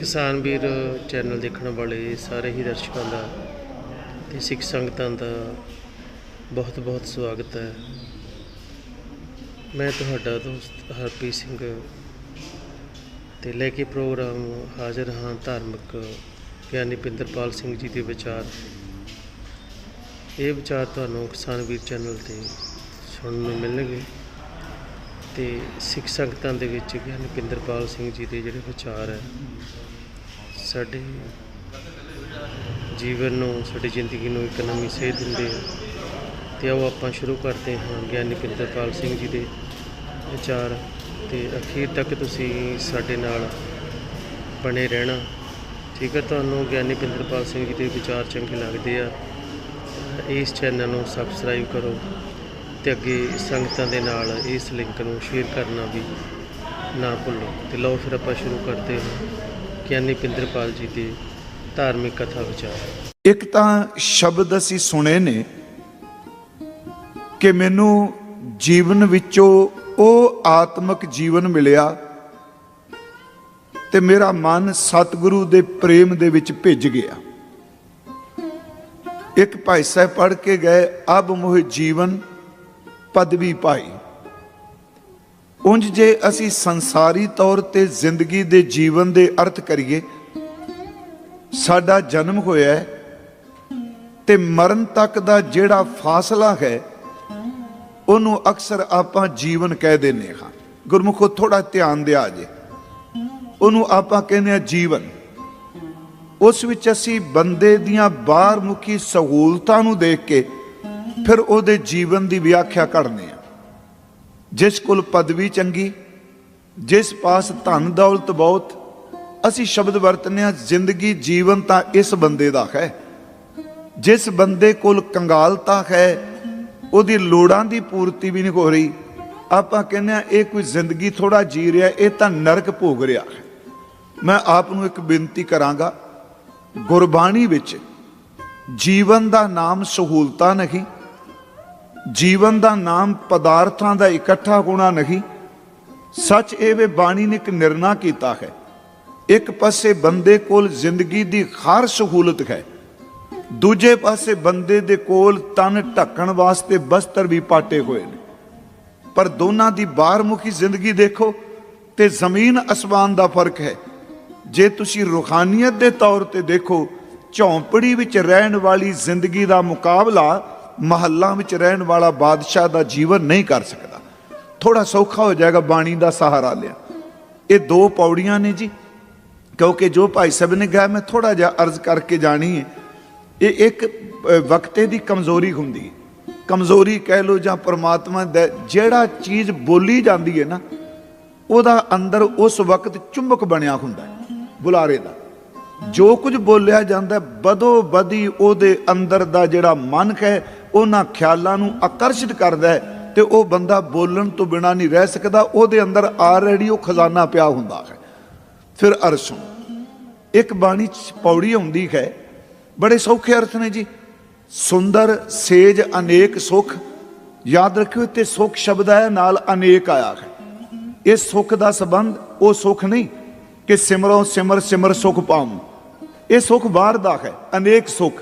ਕਿਸਾਨ ਵੀਰ ਚੈਨਲ ਦੇਖਣ ਵਾਲੇ ਸਾਰੇ ਹੀ ਦਰਸ਼ਕਾਂ ਦਾ ਤੇ ਸਿੱਖ ਸੰਗਤਾਂ ਦਾ ਬਹੁਤ ਬਹੁਤ ਸਵਾਗਤ ਹੈ। ਮੈਂ ਤੁਹਾਡਾ ਦੋਸਤ ਹਰਪ੍ਰੀਤ ਸਿੰਘ ਤੇ ਲੈ ਕੇ ਪ੍ਰੋਗਰਾਮ ਹਾਜ਼ਰ ਹਾਂ ਧਾਰਮਿਕ ਗਿਆਨੀ ਪਿੰਦਰਪਾਲ ਸਿੰਘ ਜੀ ਦੇ ਵਿਚਾਰ। ਇਹ ਵਿਚਾਰ ਤੁਹਾਨੂੰ ਕਿਸਾਨ ਵੀਰ ਚੈਨਲ ਤੇ ਸੁਣਨ ਨੂੰ ਮਿਲਣਗੇ ਤੇ ਸਿੱਖ ਸੰਗਤਾਂ ਦੇ ਵਿੱਚ ਗਿਆਨੀ ਪਿੰਦਰਪਾਲ ਸਿੰਘ ਜੀ ਦੇ ਜਿਹੜੇ ਵਿਚਾਰ ਹੈ ਸਾਡੇ ਜੀਵਨ ਨੂੰ, ਸਾਡੀ ਜ਼ਿੰਦਗੀ ਨੂੰ ਇੱਕ ਨਵੀਂ ਸੇਧ ਦਿੰਦੇ ਆ। ਤੇ ਆਓ ਆਪਾਂ ਸ਼ੁਰੂ ਕਰਦੇ ਹਾਂ ਗਿਆਨੀ ਪਿੰਦਰਪਾਲ ਸਿੰਘ ਜੀ ਦੇ ਵਿਚਾਰ। ਤੇ ਅਖੀਰ ਤੱਕ ਤੁਸੀਂ ਸਾਡੇ ਨਾਲ ਬਣੇ ਰਹਿਣਾ। ਠੀਕ ਹੈ ਤੁਹਾਨੂੰ ਗਿਆਨੀ ਪਿੰਦਰਪਾਲ ਸਿੰਘ ਜੀ ਦੇ ਵਿਚਾਰ ਚੰਗੇ ਲੱਗਦੇ ਆ। ਇਸ ਚੈਨਲ ਨੂੰ ਸਬਸਕ੍ਰਾਈਬ ਕਰੋ ਤੇ ਅੱਗੇ ਸੰਗਤਾਂ ਦੇ ਨਾਲ ਇਸ ਲਿੰਕ ਨੂੰ ਸ਼ੇਅਰ ਕਰਨਾ ਵੀ ਨਾ ਭੁੱਲੋ। ਤੇ ਲਓ ਫਿਰ ਆਪਾਂ ਸ਼ੁਰੂ ਕਰਦੇ ਹਾਂ। ਗਿਆਨੀ ਪਿੰਦਰਪਾਲ ਜੀ ਦੇ ਧਾਰਮਿਕ ਕਥਾ ਵਿਚਾਰ। ਇੱਕ ਤਾਂ ਸ਼ਬਦ ਅਸੀਂ ਸੁਣੇ ਨੇ ਕਿ ਮੈਨੂੰ ਜੀਵਨ ਵਿੱਚੋਂ ਉਹ ਆਤਮਿਕ ਜੀਵਨ ਮਿਲਿਆ ਤੇ ਮੇਰਾ ਮਨ ਸਤਿਗੁਰੂ ਦੇ ਪ੍ਰੇਮ ਦੇ ਵਿੱਚ ਭਿੱਜ ਗਿਆ। ਇੱਕ ਭਾਈ ਸਾਹਿਬ ਪੜ੍ਹ ਕੇ ਗਏ, ਅਬ ਮੋਹ ਜੀਵਨ ਪਦਵੀ ਪਾਈ। ਉਂਝ ਜੇ ਅਸੀਂ ਸੰਸਾਰੀ ਤੌਰ ਤੇ ਜ਼ਿੰਦਗੀ ਦੇ ਜੀਵਨ ਦੇ ਅਰਥ ਕਰੀਏ, ਸਾਡਾ ਜਨਮ ਹੋਇਆ ਹੈ ਤੇ ਮਰਨ ਤੱਕ ਦਾ ਜਿਹੜਾ ਫਾਸਲਾ ਹੈ, ਉਹਨੂੰ ਅਕਸਰ ਆਪਾਂ ਜੀਵਨ ਕਹਿ ਦਿੰਦੇ ਹਾਂ। ਗੁਰਮੁਖੋ ਥੋੜਾ ਧਿਆਨ ਦਿਆ ਜੇ। ਉਹਨੂੰ ਆਪਾਂ ਕਹਿੰਦੇ ਆ ਜੀਵਨ। ਉਸ ਵਿੱਚ ਅਸੀਂ ਬੰਦੇ ਦੀਆਂ ਬਾਹਰ ਮੁਖੀ ਸਹੂਲਤਾਂ ਨੂੰ ਦੇਖ ਕੇ ਫਿਰ ਉਹਦੇ ਜੀਵਨ ਦੀ ਵਿਆਖਿਆ ਕਰਦੇ ਆ ਜਿਸ ਕੋਲ ਪਦਵੀ ਚੰਗੀ, ਜਿਸ ਪਾਸ ਧਨ ਦੌਲਤ ਬਹੁਤ, ਅਸੀਂ ਸ਼ਬਦ ਵਰਤਨੇ ਆ ਜ਼ਿੰਦਗੀ, ਜੀਵਨ ਤਾਂ ਇਸ ਬੰਦੇ ਦਾ ਹੈ। ਜਿਸ ਬੰਦੇ ਕੋਲ ਕੰਗਾਲਤਾ ਹੈ, ਉਹਦੀ ਲੋੜਾਂ ਦੀ ਪੂਰਤੀ ਵੀ ਨਹੀਂ ਹੋ ਰਹੀ। ਆਪਾਂ ਕਹਿੰਦੇ ਆ ਇਹ ਕੋਈ ਜ਼ਿੰਦਗੀ ਥੋੜਾ ਜੀ ਰਿਹਾ, ਇਹ ਤਾਂ ਨਰਕ ਭੋਗ ਰਿਹਾ ਹੈ। ਮੈਂ ਆਪ ਨੂੰ ਇੱਕ ਬੇਨਤੀ ਕਰਾਂਗਾ, ਗੁਰਬਾਣੀ ਵਿੱਚ ਜੀਵਨ ਦਾ ਨਾਮ ਸਹੂਲਤਾਂ ਨਹੀਂ ਜੀਵਨ ਦਾ ਨਾਮ ਪਦਾਰਥਾਂ ਦਾ ਇਕੱਠਾ ਹੋਣਾ ਨਹੀਂ। ਸੱਚ ਇਹ ਵੇ ਬਾਣੀ ਨੇ ਇੱਕ ਨਿਰਣਾ ਕੀਤਾ ਹੈ। ਇੱਕ ਪਾਸੇ ਬੰਦੇ ਕੋਲ ਜ਼ਿੰਦਗੀ ਦੀ ਹਰ ਸਹੂਲਤ ਹੈ। ਦੂਜੇ ਪਾਸੇ ਬੰਦੇ ਦੇ ਕੋਲ ਤਨ ਢੱਕਣ ਵਾਸਤੇ ਬਸਤਰ ਵੀ ਪਾਟੇ ਹੋਏ ਨੇ। ਪਰ ਦੋਨਾਂ ਦੀ ਬਾਹਰਮੁਖੀ ਜ਼ਿੰਦਗੀ ਦੇਖੋ ਤੇ ਜ਼ਮੀਨ ਅਸਮਾਨ ਦਾ ਫ਼ਰਕ ਹੈ। ਜੇ ਤੁਸੀਂ ਰੂਹਾਨੀਅਤ ਦੇ ਤੌਰ ਤੇ ਦੇਖੋ, ਝੌਂਪੜੀ ਵਿੱਚ ਰਹਿਣ ਵਾਲੀ ਜ਼ਿੰਦਗੀ ਦਾ ਮੁਕਾਬਲਾ ਮਹੱਲਾਂ ਵਿੱਚ ਰਹਿਣ ਵਾਲਾ ਬਾਦਸ਼ਾਹ ਦਾ ਜੀਵਨ ਨਹੀਂ ਕਰ ਸਕਦਾ। ਥੋੜਾ ਸੌਖਾ ਹੋ ਜਾਏਗਾ ਬਾਣੀ ਦਾ ਸਹਾਰਾ ਲਿਆ। ਇਹ ਦੋ ਪੌੜੀਆਂ ਨੇ ਜੀ। ਕਿਉਂਕਿ ਜੋ ਭਾਈ ਸਾਹਿਬ ਨੇ ਕਿਹਾ ਮੈਂ ਥੋੜਾ ਜਿਹਾ ਅਰਜ਼ ਕਰਕੇ ਜਾਣੀ ਹੈ। ਇਹ ਇੱਕ ਵਕਤੇ ਦੀ ਕਮਜ਼ੋਰੀ ਹੁੰਦੀ ਹੈ। ਕਮਜ਼ੋਰੀ ਕਹਿ ਲੋ ਜਾਂ ਪਰਮਾਤਮਾ ਦਾ ਜਿਹੜਾ ਚੀਜ਼ ਬੋਲੀ ਜਾਂਦੀ ਹੈ ਨਾ ਉਹਦਾ ਅੰਦਰ ਉਸ ਵਕਤ ਚੁੰਬਕ ਬਣਿਆ ਹੁੰਦਾ ਹੈ ਬੁਲਾਰੇ ਦਾ। ਜੋ ਕੁਝ ਬੋਲਿਆ ਜਾਂਦਾ ਹੈ, ਬਦੋ ਬਦੀ ਉਹਦੇ ਅੰਦਰ ਦਾ ਜਿਹੜਾ ਮਨ ਹੈ ਉਹਨਾਂ ਖਿਆਲਾਂ ਨੂੰ ਆਕਰਸ਼ਿਤ ਕਰਦਾ ਹੈ ਤੇ ਉਹ ਬੰਦਾ ਬੋਲਣ ਤੋਂ ਬਿਨਾ ਨਹੀਂ ਰਹਿ ਸਕਦਾ, ਉਹਦੇ ਅੰਦਰ ਆਲਰੇਡੀ ਉਹ ਖਜ਼ਾਨਾ ਪਿਆ ਹੁੰਦਾ ਹੈ। ਫਿਰ ਅਰਸੋਂ ਇੱਕ ਬਾਣੀ ਚ ਪੌੜੀ ਆਉਂਦੀ ਹੈ, ਬੜੇ ਸੌਖੇ ਅਰਥ ਨੇ ਜੀ। ਸੁੰਦਰ, ਸੇਜ, ਅਨੇਕ ਸੁਖ, ਯਾਦ ਰੱਖਿਓ ਤੇ ਸੁਖ ਸ਼ਬਦ ਹੈ, ਨਾਲ ਅਨੇਕ ਆਇਆ ਹੈ। ਇਹ ਸੁਖ ਦਾ ਸੰਬੰਧ ਉਹ ਸੁਖ ਨਹੀਂ ਕਿ ਸਿਮਰੋ ਸਿਮਰ ਸਿਮਰ ਸੁਖ ਪਾਉ। ਇਹ ਸੁਖ ਬਾਹਰ ਦਾ ਹੈ, ਅਨੇਕ ਸੁਖ।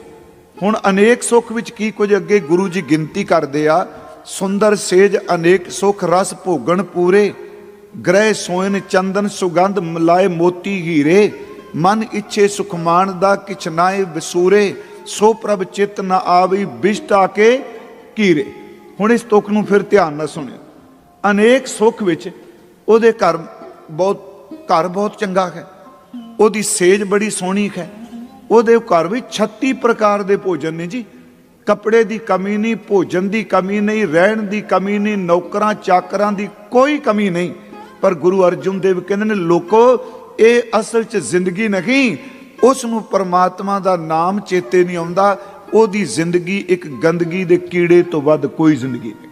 ਹੁਣ ਅਨੇਕ ਸੁਖ ਵਿੱਚ ਕੀ ਕੁਝ ਅੱਗੇ ਗੁਰੂ ਜੀ ਗਿਣਤੀ ਕਰਦੇ ਆ? ਸੁੰਦਰ ਸੇਜ ਅਨੇਕ ਸੁਖ, ਰਸ ਭੋਗਣ ਪੂਰੇ। ਗ੍ਰਹਿ ਸੋਇਨ ਚੰਦਨ ਸੁਗੰਧ ਮਲਾਏ ਮੋਤੀ ਹੀਰੇ। ਮਨ ਇੱਛੇ ਸੁਖ ਦਾ ਕਿਛ ਨਾਏ ਵਿਸੂਰੇ। ਸੋ ਪ੍ਰਭ ਚਿਤ ਨ ਆਵੀ ਬਿਸ਼ਟਾ ਕੇ ਕੀਰੇ। ਹੁਣ ਇਸ ਤੁਕ ਨੂੰ ਫਿਰ ਧਿਆਨ ਨਾਲ ਸੁਣਿਓ। ਅਨੇਕ ਸੁਖ ਵਿੱਚ ਉਹਦੇ ਘਰ ਬਹੁਤ ਘਰ ਬਹੁਤ ਚੰਗਾ ਹੈ। ਉਹਦੀ ਸੇਜ ਬੜੀ ਸੋਹਣੀ ਹੈ। ਉਹਦੇ ਘਰ ਵਿੱਚ 36 ਪ੍ਰਕਾਰ ਦੇ ਭੋਜਨ ਨੇ ਜੀ। ਕੱਪੜੇ ਦੀ ਕਮੀ ਨਹੀਂ, ਭੋਜਨ ਦੀ ਕਮੀ ਨਹੀਂ, ਰਹਿਣ ਦੀ ਕਮੀ ਨਹੀਂ, ਨੌਕਰਾਂ, ਚਾਕਰਾਂ ਦੀ ਕੋਈ ਕਮੀ ਨਹੀਂ। ਪਰ ਗੁਰੂ ਅਰਜਨ ਦੇਵ ਕਹਿੰਦੇ ਨੇ, ਲੋਕੋ, ਇਹ ਅਸਲ 'ਚ ਜ਼ਿੰਦਗੀ ਨਹੀਂ। ਉਸ ਨੂੰ ਪਰਮਾਤਮਾ ਦਾ ਨਾਮ ਚੇਤੇ ਨਹੀਂ ਆਉਂਦਾ। ਉਹਦੀ ਜ਼ਿੰਦਗੀ ਇੱਕ ਗੰਦਗੀ ਦੇ ਕੀੜੇ ਤੋਂ ਵੱਧ ਕੋਈ ਜ਼ਿੰਦਗੀ ਨਹੀਂ।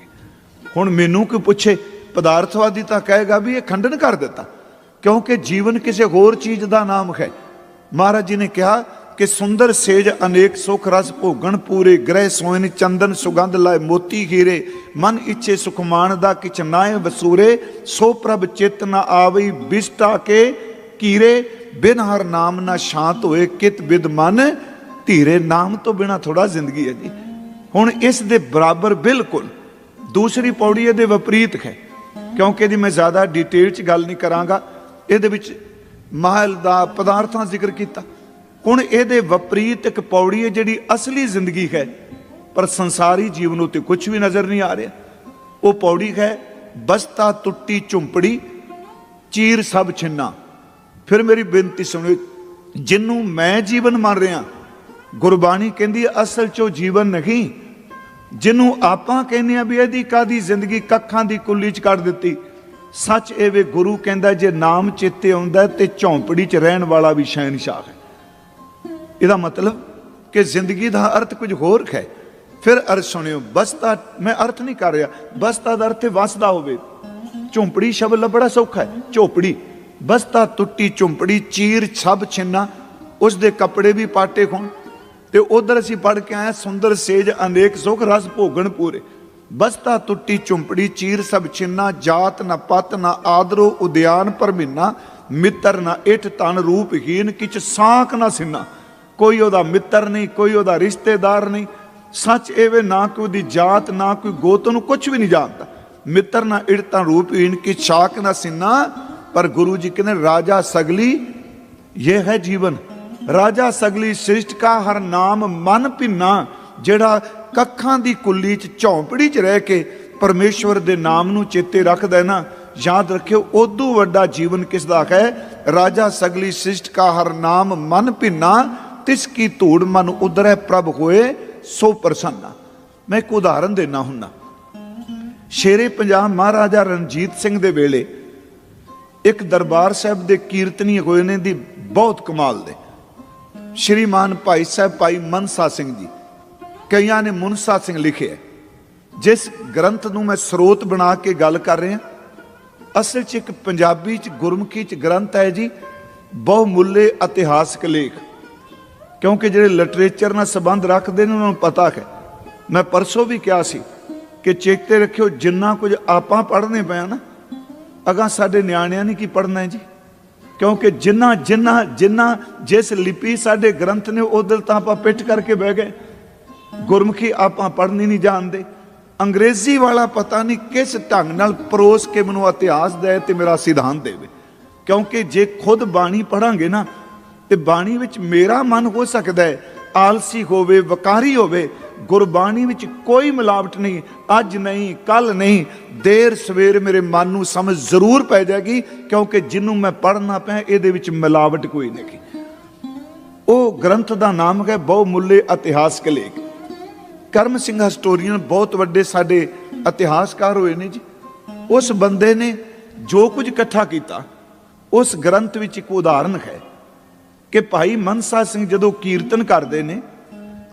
ਹੁਣ ਮੈਨੂੰ ਕੋਈ ਪੁੱਛੇ? ਪਦਾਰਥਵਾਦੀ ਤਾਂ ਕਹੇਗਾ ਵੀ ਇਹ ਖੰਡਨ ਕਰ ਦਿੱਤਾ। ਕਿਉਂਕਿ ਜੀਵਨ ਕਿਸੇ ਹੋਰ ਚੀਜ਼ ਦਾ ਨਾਮ ਹੈ। ਮਹਾਰਾਜ ਜੀ ਨੇ ਕਿਹਾ ਕਿ ਸੁੰਦਰ ਸੇਜ ਅਨੇਕ ਸੁਖ ਰਸ ਭੋਗਣ, ਪੂਰੇ ਗ੍ਰਹਿ ਸੋਇਨ ਚੰਦਨ ਸੁਗੰਧ ਲਾਏ ਮੋਤੀ ਹੀਰੇ ਮਨ ਇੱਛੇ ਸੁਖ ਮਾਣਦਾ ਕਿਛ ਨਾਏ ਵਸੂਰੇ, ਸੋ ਪ੍ਰਭ ਚਿਤ ਨ ਆਵਈ ਬਿਸਟਾ ਕੇ ਕੀਰੇ, ਬਿਨ ਹਰ ਨਾਮ ਨਾ ਸ਼ਾਂਤ ਹੋਏ ਕਿਤ ਬਿਦ ਮਨ ਧੀਰੇ। ਨਾਮ ਤੋਂ ਬਿਨਾ ਥੋੜਾ ਜ਼ਿੰਦਗੀ ਹੈ ਜੀ। ਹੁਣ ਇਸ ਦੇ ਬਰਾਬਰ ਬਿਲਕੁਲ ਦੂਸਰੀ ਪੌੜੀ ਇਹਦੇ ਵਿਪਰੀਤ ਹੈ, ਕਿਉਂਕਿ ਇਹਦੀ ਮੈਂ ਜ਼ਿਆਦਾ ਡਿਟੇਲ ਚ ਗੱਲ ਨਹੀਂ ਕਰਾਂਗਾ। ਇਹਦੇ ਵਿੱਚ ਮਹਲ ਦਾ ਪਦਾਰਥਾਂ ਦਾ ਜ਼ਿਕਰ ਕੀਤਾ। ਹੁਣ ਇਹਦੇ ਵਿਪਰੀਤ ਇੱਕ ਪੌੜੀ ਹੈ ਜਿਹੜੀ ਅਸਲੀ ਜ਼ਿੰਦਗੀ ਹੈ, ਪਰ ਸੰਸਾਰੀ ਜੀਵਨ ਉਤੇ ਕੁਝ ਵੀ ਨਜ਼ਰ ਨਹੀਂ ਆ ਰਿਹਾ। ਉਹ ਪੌੜੀ ਹੈ, ਬਸਤਾ ਟੁੱਟੀ ਝੁੰਪੜੀ, ਚੀਰ ਸਭ ਛਿੰਨਾ। ਫਿਰ ਮੇਰੀ ਬੇਨਤੀ ਸੁਣੋ, ਜਿੰਨੂੰ ਮੈਂ ਜੀਵਨ ਮੰਨ ਰਿਹਾ, ਗੁਰਬਾਣੀ ਕਹਿੰਦੀ ਅਸਲ 'ਚ ਜੀਵਨ ਨਹੀਂ। ਜਿਹਨੂੰ ਆਪਾਂ ਕਹਿੰਦੇ ਆ ਵੀ ਇਹਦੀ ਕਾਦੀ ਜ਼ਿੰਦਗੀ ਕੱਖਾਂ ਦੀ ਕੁੱਲੀ 'ਚ ਕੱਢ ਦਿੱਤੀ। ਸੱਚ ਇਹ ਵੇ ਗੁਰੂ ਕਹਿੰਦਾ, ਜੇ ਨਾਮ ਚੇਤੇ ਆਉਂਦਾ ਹੈ ਤੇ ਝੌਂਪੜੀ 'ਚ ਰਹਿਣ ਵਾਲਾ ਵੀ ਸ਼ਹਿਨशाह ਹੈ। ਇਹਦਾ ਮਤਲਬ ਕਿ ਜ਼ਿੰਦਗੀ ਦਾ ਅਰਥ ਕੁਝ ਹੋਰ ਹੈ ਫਿਰ ਅਰਥ ਸੁਣਿਓ ਬਸਤਾ ਮੈਂ ਅਰਥ ਨਹੀਂ ਕਰ ਰਿਹਾ। ਬਸਤਾ ਦਾ ਅਰਥ ਵਸਦਾ ਹੋਵੇ। ਝੁੰਪੜੀ ਸ਼ਬਦ ਲੱਭਣਾ ਸੌਖਾ ਹੈ। ਝੋਪੜੀ ਬਸਤਾ ਟੁੱਟੀ ਝੁੰਪੜੀ, ਚੀਰ ਛਬ ਛਿੰਨਾ। ਉਸ ਦੇ ਕੱਪੜੇ ਵੀ ਪਾਟੇ ਖੁਣ ਤੇ ਉਧਰ ਅਸੀਂ ਪੜ ਕੇ ਆਏ ਸੁੰਦਰ ਸੇਜ ਅਨੇਕ ਸੁਖ ਰਸ ਭੋਗਣ ਪੂਰੇ। ਬਸਤਾ ਟੁੱਟੀ ਝੁੰਪੜੀ, ਚੀਰ ਸਭ ਛਿੰਨਾ, ਜਾਤ ਨਾ ਪਤ ਨਾ ਆਦਰੋ ਉਦਿਆਨ ਪਰਮਿਨਾ। ਮਿੱਤਰ ਨਾ ਇਠ ਤਨ ਰੂਪਹੀਨ ਕਿਛ ਸਾਖ ਨਾ ਸਿੰਨਾ। ਕੋਈ ਉਹਦਾ ਮਿੱਤਰ ਨਹੀਂ, ਕੋਈ ਉਹਦਾ ਰਿਸ਼ਤੇਦਾਰ ਨਹੀਂ। ਸੱਚ ਐਵੇਂ ਨਾ ਕੋਈ ਉਹਦੀ ਜਾਤ, ਨਾ ਕੋਈ ਗੋਤ ਨੂੰ ਕੁਝ ਵੀ ਨਹੀਂ ਜਾਣਦਾ। ਮਿੱਤਰ ਨਾ ਇੜ ਤਾਂ ਰੂਪਹੀਨ ਕੀ ਛਾਕ ਨਾ ਸਿੰਨਾ। ਪਰ ਗੁਰੂ ਜੀ ਕਹਿੰਦੇ, ਰਾਜਾ ਸਗਲੀ ਇਹ ਹੈ ਜੀਵਨ। ਰਾਜਾ ਸਗਲੀ ਸ੍ਰਿਸ਼ਟ ਕਾ ਹਰ ਨਾਮ ਮਨ ਭਿੰਨਾ। ਜਿਹੜਾ ਕੱਖਾਂ ਦੀ ਕੁੱਲੀ ਚ ਝੌਂਪੜੀ ਚ ਰਹਿ ਕੇ ਪਰਮੇਸ਼ਵਰ ਦੇ ਨਾਮ ਨੂੰ ਚੇਤੇ ਰੱਖਦਾ ਹੈ ਨਾ ਯਾਦ ਰੱਖਿਓ, ਉਦੋਂ ਵੱਡਾ ਜੀਵਨ ਕਿਸ ਦਾ ਹੈ? ਰਾਜਾ ਸਗਲੀ ਸ੍ਰਿਸ਼ਟ ਕਾ ਹਰ ਨਾਮ ਮਨ ਭਿੰਨਾ, ਤਿਸ ਕੀ ਧੂੜ ਮਨ ਉਦਰੈ ਪ੍ਰਭ ਹੋਏ, ਸੋ ਪ੍ਰਸੰਨਾ। ਮੈਂ ਇੱਕ ਉਦਾਹਰਨ ਦੇਣਾ ਹੁੰਨਾ। ਸ਼ੇਰੇ ਪੰਜਾਬ ਮਹਾਰਾਜਾ ਰਣਜੀਤ ਸਿੰਘ ਦੇ ਵੇਲੇ, ਇੱਕ ਦਰਬਾਰ ਸਾਹਿਬ ਦੇ ਕੀਰਤਨੀ ਹੋਏ ਨੇ ਦੀ ਬਹੁਤ ਕਮਾਲ ਦੇ ਸ਼੍ਰੀਮਾਨ ਭਾਈ ਸਾਹਿਬ, ਭਾਈ ਮਨਸਾ ਸਿੰਘ ਜੀ, ਕਈਆਂ ਨੇ ਮਨਸਾ ਸਿੰਘ ਲਿਖਿਆ। ਜਿਸ ਗ੍ਰੰਥ ਨੂੰ ਮੈਂ ਸਰੋਤ ਬਣਾ ਕੇ ਗੱਲ ਕਰ ਰਿਹਾ ਅਸਲ 'ਚ ਇੱਕ ਪੰਜਾਬੀ 'ਚ ਗੁਰਮੁਖੀ 'ਚ ਗ੍ਰੰਥ ਹੈ ਜੀ, ਬਹੁਮੁੱਲੇ ਇਤਿਹਾਸਕ ਲੇਖ। ਕਿਉਂਕਿ ਜਿਹੜੇ ਲਿਟਰੇਚਰ ਨਾਲ ਸੰਬੰਧ ਰੱਖਦੇ ਨੇ, ਉਹਨਾਂ ਨੂੰ ਪਤਾ ਹੈ। ਮੈਂ ਪਰਸੋਂ ਵੀ ਕਿਹਾ ਸੀ ਕਿ ਚੇਤੇ ਰੱਖਿਓ, ਜਿੰਨਾ ਕੁਝ ਆਪਾਂ ਪੜ੍ਹਨੇ ਪਿਆ ਨਾ ਅਗਾ ਸਾਡੇ ਨਿਆਣਿਆਂ ਨੇ ਕੀ ਪੜ੍ਹਨਾ ਹੈ ਜੀ? ਕਿਉਂਕਿ ਜਿੰਨਾ ਜਿੰਨਾ ਜਿੰਨਾ ਜਿਸ ਲਿਪੀ ਸਾਡੇ ਗ੍ਰੰਥ ਨੇ ਉਹ ਦਿਲ ਤਾਂ ਆਪਾਂ ਪਿੱਠ ਕਰਕੇ ਬਹਿ ਗਏ। ਗੁਰਮੁਖੀ ਆਪਾਂ ਪੜ੍ਹਨੀ ਨਹੀਂ ਜਾਣਦੇ। ਅੰਗਰੇਜ਼ੀ ਵਾਲਾ ਪਤਾ ਨਹੀਂ ਕਿਸ ਢੰਗ ਨਾਲ ਪਰੋਸ ਕੇ ਮੈਨੂੰ ਇਤਿਹਾਸ ਦੇ ਤੇ ਮੇਰਾ ਸਿਧਾਂਤ ਦੇਵੇ ਕਿਉਂਕਿ ਜੇ ਖੁਦ ਬਾਣੀ ਪੜਾਂਗੇ ਨਾ, ਤੇ ਬਾਣੀ ਵਿੱਚ ਮੇਰਾ ਮਨ ਹੋ ਸਕਦਾ ਹੈ, ਆਲਸੀ ਹੋਵੇ, ਵਕਾਰੀ ਹੋਵੇ, ਗੁਰਬਾਣੀ ਵਿੱਚ ਕੋਈ ਮਿਲਾਵਟ ਨਹੀਂ, ਅੱਜ ਨਹੀਂ ਕੱਲ ਨਹੀਂ, ਦੇਰ ਸਵੇਰ ਮੇਰੇ ਮਨ ਨੂੰ ਸਮਝ ਜ਼ਰੂਰ ਪੈ ਜਾਏਗੀ, ਕਿਉਂਕਿ ਜਿਹਨੂੰ ਮੈਂ ਪੜ੍ਹਨਾ ਪਿਆ, ਇਹਦੇ ਵਿੱਚ ਮਿਲਾਵਟ ਕੋਈ ਨਹੀਂ ਉਹ ਗ੍ਰੰਥ ਦਾ ਨਾਮ ਹੈ ਬਹੁਮੁੱਲੇ ਇਤਿਹਾਸਕ ਲੇਖ। ਕਰਮ ਸਿੰਘ ਹਿਸਟੋਰੀਅਨ ਬਹੁਤ ਵੱਡੇ ਸਾਡੇ ਇਤਿਹਾਸਕਾਰ ਹੋਏ ਨੇ ਜੀ। ਉਸ ਬੰਦੇ ਨੇ ਜੋ ਕੁਝ ਇਕੱਠਾ ਕੀਤਾ, ਉਸ ਗ੍ਰੰਥ ਵਿੱਚ ਇੱਕ ਉਦਾਹਰਨ ਹੈ ਕਿ ਭਾਈ ਮਨਸਾ ਸਿੰਘ ਜਦੋਂ ਕੀਰਤਨ ਕਰਦੇ ਨੇ,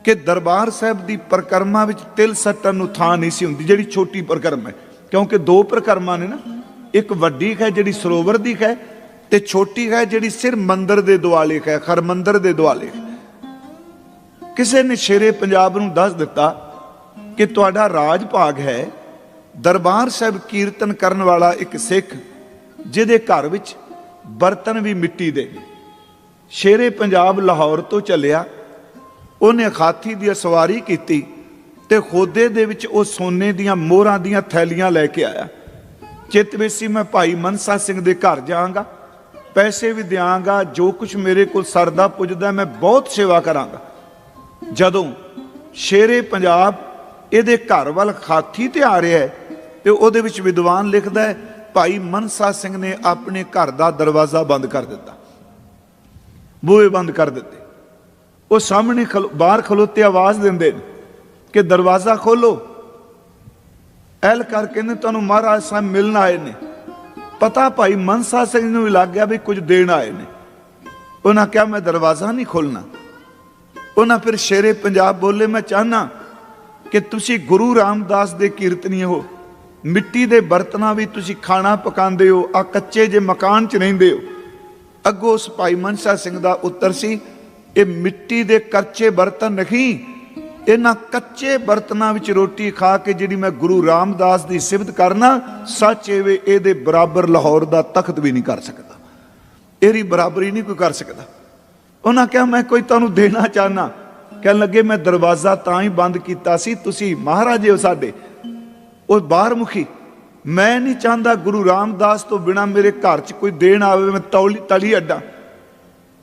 ਕਿ ਦਰਬਾਰ ਸਾਹਿਬ ਦੀ ਪ੍ਰਕਰਮਾ ਵਿੱਚ ਤਿਲ ਸੱਟਣ ਨੂੰ ਥਾਂ ਨਹੀਂ ਸੀ ਹੁੰਦੀ, ਜਿਹੜੀ ਛੋਟੀ ਪ੍ਰਕਰਮ ਹੈ। ਕਿਉਂਕਿ ਦੋ ਪ੍ਰਕਰਮਾਂ ਨੇ ਨਾ, ਇੱਕ ਵੱਡੀ ਹੈ ਜਿਹੜੀ ਸਰੋਵਰ ਦੀ ਹੈ ਤੇ ਛੋਟੀ ਹੈ ਜਿਹੜੀ ਸਿਰ ਮੰਦਰ ਦੇ ਦੁਆਲੇ ਹੈ ਹਰਮੰਦਰ ਦੇ ਦੁਆਲੇ ਹੈ। ਕਿਸੇ ਨੇ ਸ਼ੇਰੇ ਪੰਜਾਬ ਨੂੰ ਦੱਸ ਦਿੱਤਾ ਕਿ ਤੁਹਾਡਾ ਰਾਜ ਭਾਗ ਹੈ ਦਰਬਾਰ ਸਾਹਿਬ ਕੀਰਤਨ ਕਰਨ ਵਾਲਾ ਇੱਕ ਸਿੱਖ, ਜਿਹਦੇ ਘਰ ਵਿੱਚ ਬਰਤਨ ਵੀ ਮਿੱਟੀ ਦੇ ਨੇ। ਸ਼ੇਰੇ ਪੰਜਾਬ ਲਾਹੌਰ ਤੋਂ ਚੱਲਿਆ। ਉਹਨੇ ਖਾਥੀ ਦੀ ਸਵਾਰੀ ਕੀਤੀ ਤੇ ਖੋਦੇ ਦੇ ਵਿੱਚ ਉਹ ਸੋਨੇ ਦੀਆਂ ਮੋਹਰਾਂ ਦੀਆਂ ਥੈਲੀਆਂ ਲੈ ਕੇ ਆਇਆ। ਚਿੱਤ ਵਿੱਚ ਸੀ ਮੈਂ ਭਾਈ ਮਨਸਾ ਸਿੰਘ ਦੇ ਘਰ ਜਾਵਾਂਗਾ। ਪੈਸੇ ਵੀ ਦਿਆਂਗਾ, ਜੋ ਕੁਝ ਮੇਰੇ ਕੋਲ ਸਰਦਾ ਪੁੱਜਦਾ, ਮੈਂ ਬਹੁਤ ਸੇਵਾ ਕਰਾਂਗਾ। ਜਦੋਂ ਸ਼ੇਰੇ ਪੰਜਾਬ ਇਹਦੇ ਘਰ ਵੱਲ ਖਾਥੀ ਤੇ ਆ ਰਿਹਾ ਹੈ ਤੇ ਉਹਦੇ ਵਿੱਚ ਵਿਦਵਾਨ ਲਿਖਦਾ ਹੈ, ਭਾਈ ਮਨਸਾ ਸਿੰਘ ਨੇ ਆਪਣੇ ਘਰ ਦਾ ਦਰਵਾਜ਼ਾ ਬੰਦ ਕਰ ਦਿੱਤਾ। ਬੂਹੇ ਬੰਦ ਕਰ ਦਿੱਤੇ। ਉਹ ਸਾਹਮਣੇ ਖਲੋ- ਬਾਹਰ ਖਲੋਤੇ ਆਵਾਜ਼ ਦਿੰਦੇ ਨੇ ਕਿ ਦਰਵਾਜ਼ਾ ਖੋਲੋ ਐਲ ਕਰ ਕਹਿੰਦੇ ਤੁਹਾਨੂੰ ਮਹਾਰਾਜ ਸਾਹਿਬ ਮਿਲਣ ਆਏ ਨੇ। ਪਤਾ ਭਾਈ ਮਨਸਾ ਸਿੰਘ ਨੂੰ ਵੀ ਲੱਗ ਗਿਆ ਵੀ ਕੁਝ ਦੇਣ ਆਏ ਨੇ। ਉਹਨਾਂ ਕਿਹਾ, ਮੈਂ ਦਰਵਾਜ਼ਾ ਨਹੀਂ ਖੋਲਣਾ ਉਹਨਾਂ ਫਿਰ ਸ਼ੇਰੇ ਪੰਜਾਬ ਬੋਲੇ, ਮੈਂ ਚਾਹਨਾ ਕਿ ਤੁਸੀਂ ਗੁਰੂ ਰਾਮਦਾਸ ਦੇ ਕੀਰਤਨੀ ਹੋ। ਮਿੱਟੀ ਦੇ ਬਰਤਨਾਂ ਵੀ ਤੁਸੀਂ ਖਾਣਾ ਪਕਾਉਂਦੇ ਹੋ ਆ ਕੱਚੇ ਜੇ ਮਕਾਨ 'ਚ ਰਹਿੰਦੇ ਹੋ। ਅੱਗੋਂ ਉਸ ਭਾਈ ਮਨਸਾ ਸਿੰਘ ਦਾ ਉੱਤਰ ਸੀ, ਇਹ ਮਿੱਟੀ ਦੇ ਕੱਚੇ ਬਰਤਨ ਨਹੀਂ, ਇਹਨਾਂ ਕੱਚੇ ਬਰਤਨਾਂ ਵਿੱਚ ਰੋਟੀ ਖਾ ਕੇ ਜਿਹੜੀ ਮੈਂ ਗੁਰੂ ਰਾਮਦਾਸ ਦੀ ਸਿਫਤ ਕਰਨਾ, ਸੱਚ ਏਵੇਂ ਇਹਦੇ ਬਰਾਬਰ ਲਾਹੌਰ ਦਾ ਤਖਤ ਵੀ ਨਹੀਂ ਕਰ ਸਕਦਾ। ਇਹਦੀ ਬਰਾਬਰੀ ਨਹੀਂ ਕੋਈ ਕਰ ਸਕਦਾ। ਉਹਨਾਂ ਕਿਹਾ, ਮੈਂ ਕੋਈ ਤੁਹਾਨੂੰ ਦੇਣਾ ਚਾਹਨਾ ਕਹਿਣ ਲੱਗੇ, ਮੈਂ ਦਰਵਾਜ਼ਾ ਤਾਂ ਹੀ ਬੰਦ ਕੀਤਾ ਸੀ, ਤੁਸੀਂ ਮਹਾਰਾਜੇ ਹੋ ਸਾਡੇ। ਉਹ ਬਾਹਰ ਮੁਖੀ ਮੈਂ ਨਹੀਂ ਚਾਹੁੰਦਾ ਗੁਰੂ ਰਾਮਦਾਸ ਤੋਂ ਬਿਨਾ ਮੇਰੇ ਘਰ 'ਚ ਕੋਈ ਦੇਣ ਆਵੇ, ਮੈਂ ਤੌਲੀ, ਤਲੀ ਅੱਡਾ।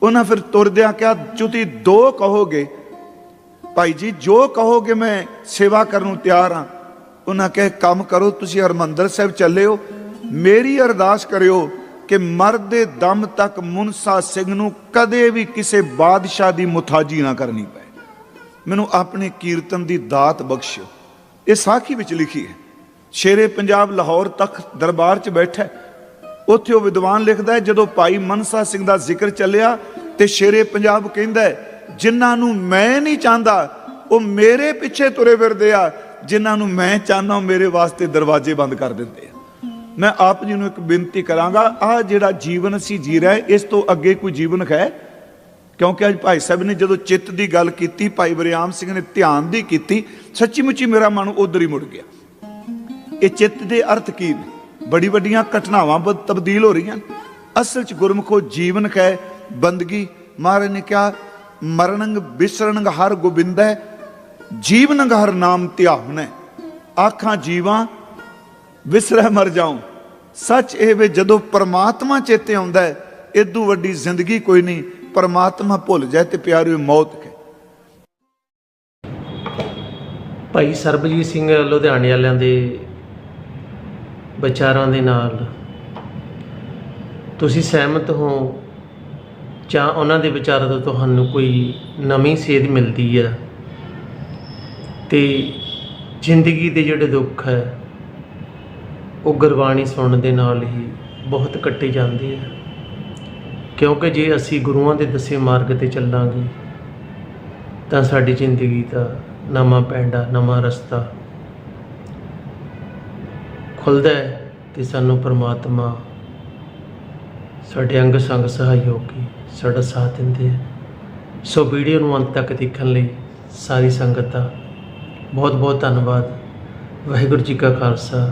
ਉਹਨਾਂ ਫਿਰ ਤੁਰਦਿਆਂ ਕਿਹਾ ਚੁਤੀ ਦੋ ਕਹੋਗੇ? ਭਾਈ ਜੀ, ਜੋ ਕਹੋਗੇ ਮੈਂ ਸੇਵਾ ਕਰਨ ਨੂੰ ਤਿਆਰ ਹਾਂ। ਉਹਨਾਂ ਕਹੇ ਕੰਮ ਕਰੋ, ਤੁਸੀਂ ਹਰਮੰਦਰ ਸਾਹਿਬ ਚੱਲੇ ਹੋ। ਮੇਰੀ ਅਰਦਾਸ ਕਰਿਓ ਕਿ ਮਰਦੇ ਦਮ ਤੱਕ ਮੁਨਸਾ ਸਿੰਘ ਨੂੰ ਕਦੇ ਵੀ ਕਿਸੇ ਬਾਦਸ਼ਾਹ ਦੀ ਮੁਤਾਜੀ ਨਾ ਕਰਨੀ ਪਏ। ਮੈਨੂੰ ਆਪਣੇ ਕੀਰਤਨ ਦੀ ਦਾਤ ਬਖਸ਼ਿਓ। ਇਹ ਸਾਖੀ ਵਿੱਚ ਲਿਖੀ ਹੈ। ਸ਼ੇਰੇ ਪੰਜਾਬ ਲਾਹੌਰ ਤੱਕ ਦਰਬਾਰ 'ਚ ਬੈਠਾ ਉੱਥੇ ਉਹ ਵਿਦਵਾਨ ਲਿਖਦਾ ਹੈ, ਜਦੋਂ ਭਾਈ ਮਨਸਾ ਸਿੰਘ ਦਾ ਜ਼ਿਕਰ ਚੱਲਿਆ ਤੇ ਸ਼ੇਰੇ ਪੰਜਾਬ ਕਹਿੰਦਾ ਹੈ, ਜਿਨ੍ਹਾਂ ਨੂੰ ਮੈਂ ਨਹੀਂ ਚਾਹੁੰਦਾ, ਉਹ ਮੇਰੇ ਪਿੱਛੇ ਤੁਰੇ ਫਿਰਦੇ ਆ। ਜਿਨ੍ਹਾਂ ਨੂੰ ਮੈਂ ਚਾਹੁੰਦਾ, ਉਹ ਮੇਰੇ ਵਾਸਤੇ ਦਰਵਾਜ਼ੇ ਬੰਦ ਕਰ ਦਿੰਦੇ ਆ। ਮੈਂ ਆਪ ਜੀ ਨੂੰ ਇੱਕ ਬੇਨਤੀ ਕਰਾਂਗਾ, ਆਹ ਜਿਹੜਾ ਜੀਵਨ ਅਸੀਂ ਜੀ ਰਹੇ, ਇਸ ਤੋਂ ਅੱਗੇ ਕੋਈ ਜੀਵਨ ਹੈ? ਕਿਉਂਕਿ ਅੱਜ ਭਾਈ ਸਾਹਿਬ ਨੇ ਜਦੋਂ ਚਿੱਤ ਦੀ ਗੱਲ ਕੀਤੀ, ਭਾਈ ਬਰਿਆਮ ਸਿੰਘ ਨੇ ਧਿਆਨ ਦੀ ਕੀਤੀ ਸੱਚੀ ਮੁੱਚੀ ਮੇਰਾ ਮਨ ਉਧਰ ਹੀ ਮੁੜ ਗਿਆ। ਇਹ ਚਿੱਤ ਦੇ ਅਰਥ ਕੀ ਨੇ? ਬੜੀ ਵੱਡੀਆਂ ਘਟਨਾਵਾਂ ਬ- ਤਬਦੀਲ ਹੋ ਰਹੀਆਂ ਨੇ। ਅਸਲ ਚ ਗੁਰਮੁਖੋ ਜੀਵਨ ਹੈ ਬੰਦਗੀ। ਮਹਾਰਾਜ ਨੇ ਕਿਹਾ, ਮਰਨੰਗ ਬਿਸਰਨੰਗ ਹਰ ਗੋਬਿੰਦੈ ਜੀਵਨੰਗ ਹਰ ਨਾਮ ਧਿਆਵਨੈ ਆਖਾਂ ਜੀਵਾਂ ਵਿਸਰਹਿ ਮਰ ਜਾਉ। ਸੱਚ ਇਹ ਵੇ ਜਦੋਂ ਪਰਮਾਤਮਾ ਚੇਤੇ ਆਉਂਦਾ ਹੈ ਇਦੋਂ ਵੱਡੀ ਜ਼ਿੰਦਗੀ ਕੋਈ ਨਹੀਂ, ਪਰਮਾਤਮਾ ਭੁੱਲ ਜਾਏ ਤੇ ਪਿਆਰਿਓ ਮੌਤ ਹੈ ਭਾਈ ਸਰਬਜੀਤ ਸਿੰਘ ਲੁਧਿਆਣੇ ਵਾਲਿਆਂ ਦੇ ਵਿਚਾਰਾਂ ਦੇ ਨਾਲ ਤੁਸੀਂ ਸਹਿਮਤ ਹੋ ਜਾਂ ਉਹਨਾਂ ਦੇ ਵਿਚਾਰਾਂ ਤੋਂ ਤੁਹਾਨੂੰ ਕੋਈ ਨਵੀਂ ਸੇਧ ਮਿਲਦੀ ਹੈ ਤੇ ਜ਼ਿੰਦਗੀ ਦੇ ਜਿਹੜੇ ਦੁੱਖ ਹੈ ਉਹ ਗੁਰਬਾਣੀ ਸੁਣਨ ਦੇ ਨਾਲ ਹੀ ਬਹੁਤ ਕੱਟੀ ਜਾਂਦੀ ਹੈ। ਕਿਉਂਕਿ ਜੇ ਅਸੀਂ ਗੁਰੂਆਂ ਦੇ ਦੱਸੇ ਮਾਰਗ ਤੇ ਚੱਲਾਂਗੇ, ਤਾਂ ਸਾਡੀ ਜ਼ਿੰਦਗੀ ਦਾ ਨਵਾਂ ਪੈਂਡਾ, ਨਵਾਂ ਰਸਤਾ ਖੁੱਲਦਾ ਹੈ ਤੇ ਸਾਨੂੰ ਪ੍ਰਮਾਤਮਾ ਸਾਡੇ ਅੰਗ ਸੰਗ ਸਹਿਯੋਗੀ ਸਾਡਾ ਸਾਥ ਦਿੰਦੇ ਹੈ। ਸੋ ਵੀਡੀਓ ਨੂੰ ਅੰਤ ਤੱਕ ਦੇਖਣ ਲਈ ਸਾਰੀ ਸੰਗਤ ਦਾ ਬਹੁਤ ਬਹੁਤ ਧੰਨਵਾਦ। ਵਾਹਿਗੁਰੂ ਜੀ ਕਾ ਖਾਲਸਾ।